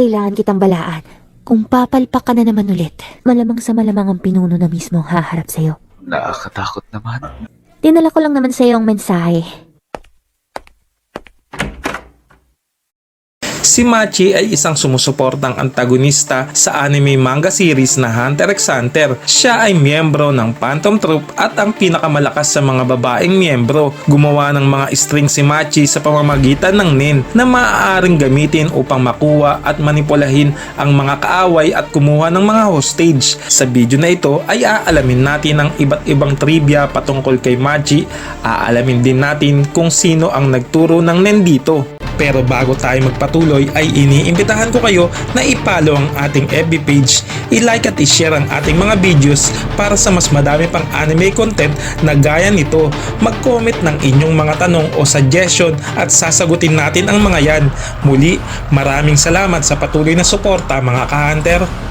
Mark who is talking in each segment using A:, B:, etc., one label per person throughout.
A: kailangan kitang balaan. Kung papalpak ka na naman ulit, malamang sa malamang ang pinuno na mismo ang haharap sa'yo.
B: Nakakatakot naman.
A: Dinala ko lang naman sa'yo ang mensahe.
C: Si Machi ay isang sumusuportang antagonista sa anime manga series na Hunter x Hunter. Siya ay miyembro ng Phantom Troop at ang pinakamalakas sa mga babaeng miyembro. Gumawa ng mga string si Machi sa pamamagitan ng NIN na maaaring gamitin upang makuha at manipulahin ang mga kaaway at kumuha ng mga hostage. Sa video na ito ay aalamin natin ang iba't ibang trivia patungkol kay Machi. Aalamin din natin kung sino ang nagturo ng NIN dito. Pero bago tayo magpatuloy ay iniimbitahan ko kayo na ipalo ang ating FB page, i-like at i-share ang ating mga videos para sa mas madami pang anime content na gaya nito. Mag-comment ng inyong mga tanong o suggestion at sasagutin natin ang mga yan. Muli, maraming salamat sa patuloy na suporta mga ka-hunter.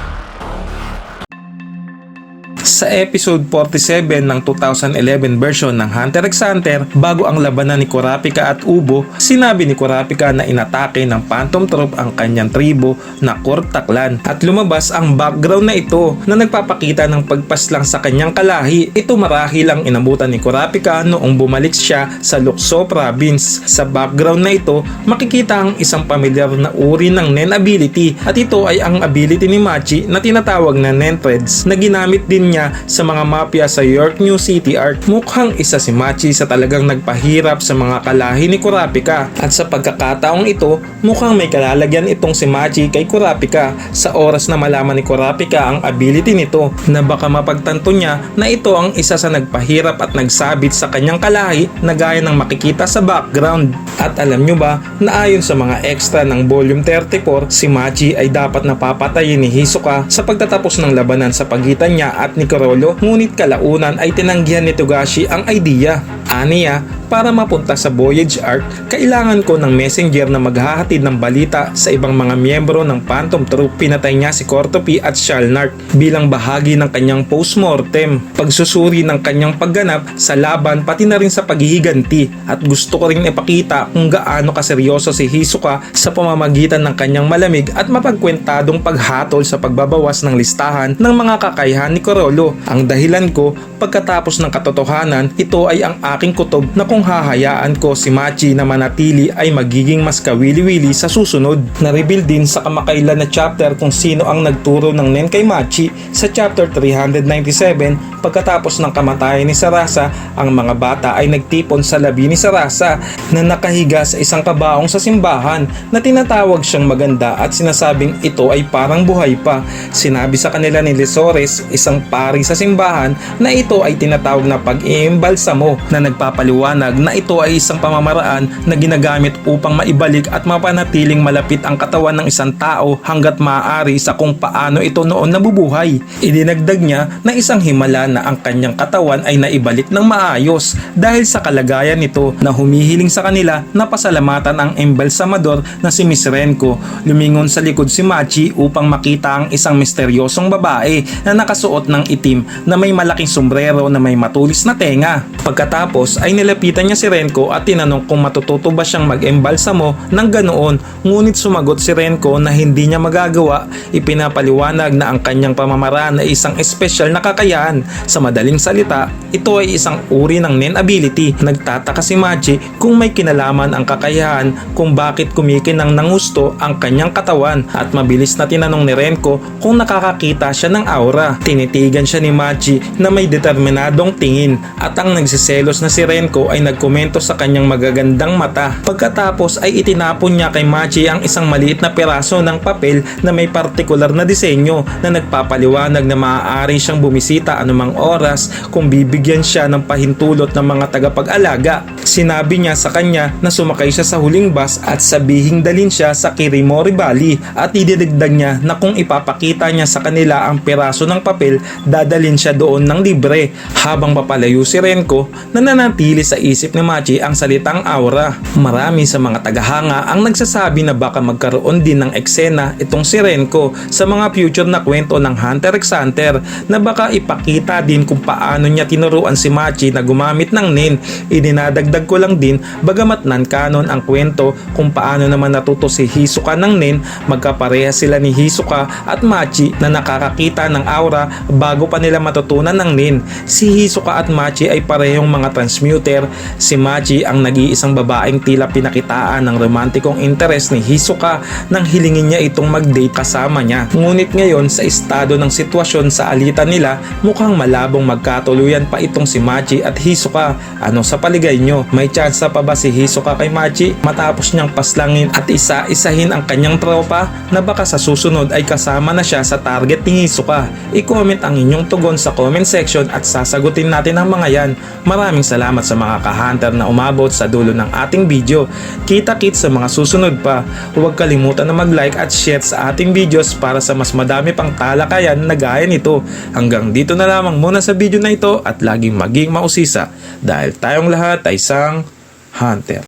C: Sa episode 47 ng 2011 version ng Hunter x Hunter, bago ang labanan ni Kurapika at Ubo, sinabi ni Kurapika na inatake ng Phantom Troop ang kanyang tribo na Kurtaklan at lumabas ang background na ito na nagpapakita ng pagpaslang sa kanyang kalahi. Ito marahil ang inabutan ni Kurapika noong bumalik siya sa Lukso Province. Sa background na ito, makikita ang isang pamilyar na uri ng Nen ability at ito ay ang ability ni Machi na tinatawag na Nen Threads na ginamit din niya sa mga mafia sa York New City Art. Mukhang isa si Machi sa talagang nagpahirap sa mga kalahi ni Kurapika at sa pagkakataong ito, mukhang may kalalagyan itong si Machi kay Kurapika sa oras na malaman ni Kurapika ang ability nito na baka mapagtanto niya na ito ang isa sa nagpahirap at nagsabit sa kanyang kalahi na gaya ng makikita sa background. At alam nyo ba na ayon sa mga extra ng volume 34, si Machi ay dapat napapatayin ni Hisoka sa pagtatapos ng labanan sa pagitan niya at ni Kurolo ngunit kalaunan ay tinanggihan ni Togashi ang idea. Aniya, para mapunta sa Voyage Arc, kailangan ko ng messenger na maghahatid ng balita sa ibang mga miyembro ng Phantom Troop. Pinatay niya si Cortopi at Shalnart bilang bahagi ng kanyang postmortem. Pagsusuri ng kanyang pagganap sa laban pati na rin sa paghihiganti at gusto ko rin ipakita kung gaano kaseryoso si Hisoka sa pamamagitan ng kanyang malamig at mapagkwentadong paghatol sa pagbabawas ng listahan ng mga kakayahan ni Corolo. Ang dahilan ko, pagkatapos ng katotohanan, ito ay ang aking kutob na kung hahayaan ko si Machi na manatili ay magiging mas kawili-wili sa susunod. Na-reveal din sa kamakailan na chapter kung sino ang nagturo ng Nen kay Machi sa chapter 397 pagkatapos ng kamatayan ni Sarasa, ang mga bata ay nagtipon sa labi ni Sarasa na nakahiga sa isang kabaong sa simbahan na tinatawag siyang maganda at sinasabing ito ay parang buhay pa. Sinabi sa kanila ni Lesores, isang pari sa simbahan, na ito ay tinatawag na pag-iimbalsamo na nagpapaliwanag na ito ay isang pamamaraan na ginagamit upang maibalik at mapanatiling malapit ang katawan ng isang tao hanggat maaari sa kung paano ito noon nabubuhay. Idinagdag niya na isang himala na ang kanyang katawan ay naibalik ng maayos dahil sa kalagayan nito na humihiling sa kanila na pasalamatan ang embalsamador na si Miss Renko. Lumingon sa likod si Machi upang makita ang isang misteryosong babae na nakasuot ng itim na may malaking sombrero na may matulis na tenga. Pagkatapos ay nilapitan niya si Renko at tinanong kung matututo ba siyang mag-embalsamo ng ganoon. Ngunit sumagot si Renko na hindi niya magagawa. Ipinapaliwanag na ang kanyang pamamaraan ay isang espesyal na kakayahan. Sa madaling salita ito ay isang uri ng Nen ability nagtataka si Machi kung may kinalaman ang kakayahan kung bakit kumikinang ng gusto ang kanyang katawan. At mabilis na tinanong ni Renko kung nakakakita siya ng aura. Tinitigan siya ni Machi na may determinadong tingin at ang nagsiselos na si Renko ay nagkomento sa kanyang magagandang mata. Pagkatapos ay itinapon niya kay Machi ang isang maliit na peraso ng papel na may partikular na disenyo na nagpapaliwanag na maaari siyang bumisita anumang oras kung bibigyan siya ng pahintulot ng mga tagapag-alaga. Sinabi niya sa kanya na sumakay siya sa huling bus at sabihing dalin siya sa Kirimori Valley at idinagdag niya na kung ipapakita niya sa kanila ang peraso ng papel, dadalin siya doon ng libre. Habang papalayo si Renko, nananatili nanatili sa isip ni Machi ang salitang aura. Marami sa mga tagahanga ang nagsasabi na baka magkaroon din ng eksena itong si Renko sa mga future na kwento ng Hunter x Hunter na baka ipakita din kung paano niya tinuruan si Machi na gumamit ng nin. Idinadagdag ko lang din bagamat non-canon ang kwento kung paano naman natuto si Hisoka ng nin magkapareha sila ni Hisoka at Machi na nakakakita ng aura bago pa nila matutunan ng nin. Si Hisoka at Machi ay parehong mga transmuter. Si Machi ang nag-iisang babaeng tila pinakitaan ng romantikong interest ni Hisoka nang hilingin niya itong mag-date kasama niya. Ngunit ngayon sa estado ng sitwasyon sa alitan nila, mukhang malabong magkatuluyan pa itong si Machi at Hisoka. Ano sa paligay nyo? May chance pa ba si Hisoka kay Machi matapos niyang paslangin at isa-isahin ang kanyang tropa na baka sa susunod ay kasama na siya sa target ni Hisoka? I-comment ang inyong tugon sa comment section at sasagutin natin ang mga yan. Maraming salamat sa mga ka-hunter na umabot sa dulo ng ating video. Kita-kit sa mga susunod pa. Huwag kalimutan na mag-like at share sa ating videos para sa mas madami pang talakayan na gaya nito. Hanggang dito na lamang muna sa video na ito at laging maging mausisa dahil tayong lahat ay isang hunter.